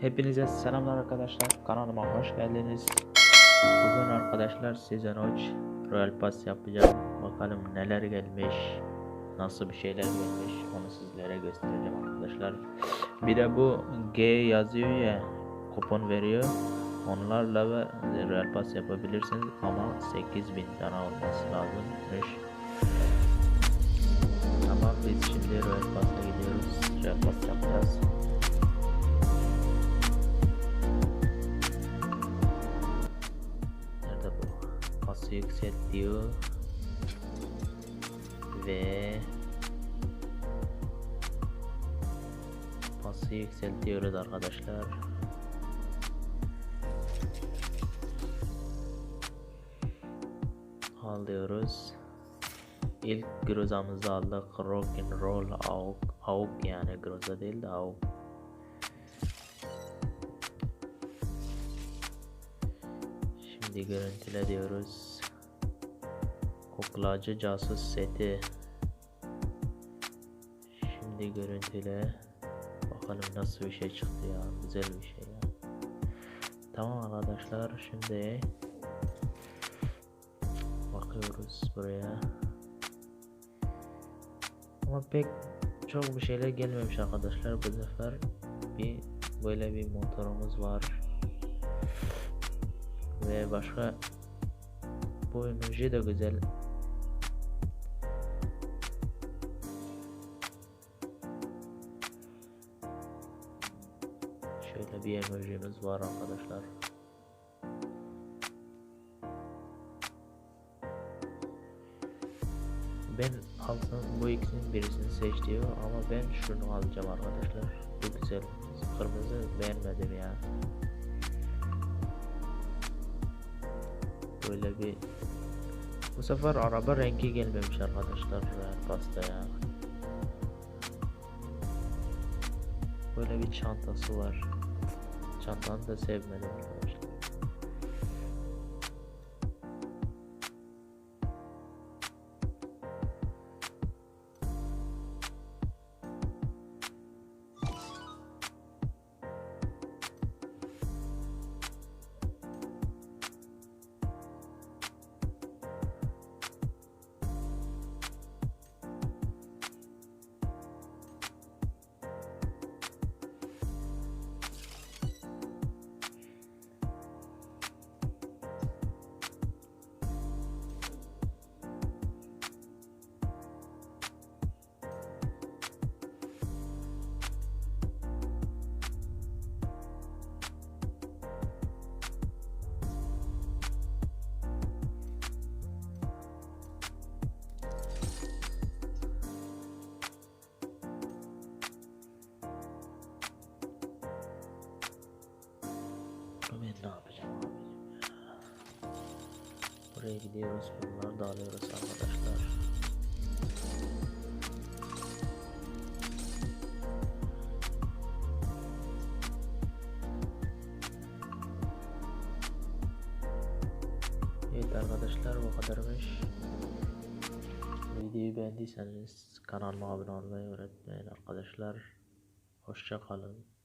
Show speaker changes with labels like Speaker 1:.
Speaker 1: Hepinize selamlar arkadaşlar. Kanalıma hoş geldiniz. Bugün arkadaşlar sezon 3 Royal Pass yapacağım. Bakalım neler gelmiş. Nasıl bir şeyler gelmiş. Onu sizlere göstereceğim arkadaşlar. Bir de bu G yazıyor ya kupon veriyor. Onlarla ve Royal Pass yapabilirsiniz ama 8000 tane olması lazımmış. Ama biz şimdi Royal Pass'a gidiyoruz. Royal Pass Pası yükselt diyor. Ve pası yükseltiyoruz arkadaşlar. Alıyoruz. İlk grozamızı aldık. Rock and roll AUK, AUK yani groza değil de AUK. Şimdi görüntüle diyoruz. Koklacı casus seti. Şimdi görüntüle. Bakalım nasıl bir şey çıktı ya. Güzel bir şey ya. Tamam arkadaşlar şimdi bakıyoruz buraya. Ama pek çok bir şeyler gelmemiş arkadaşlar bu sefer. Bir böyle bir motorumuz var. Ve başka bu emoji de güzel. Şöyle bir emojimiz var arkadaşlar. Ben alsam bu ikisinin birisini seç ama ben şunu alacağım arkadaşlar. Bu güzel. Kırmızı beğenmedim ya. Böyle bir bu sefer araba rengi gelmemiş arkadaşlar ya, pasta ya. Böyle bir çantası var. Çantanı da sevmedim ne yapacağım abicim ya? Buraya gidiyoruz. Bunları da alıyoruz arkadaşlar. Evet arkadaşlar bu kadarmış. Videoyu beğendiyseniz kanalıma abone olmayı unutmayın arkadaşlar. Hoşça kalın.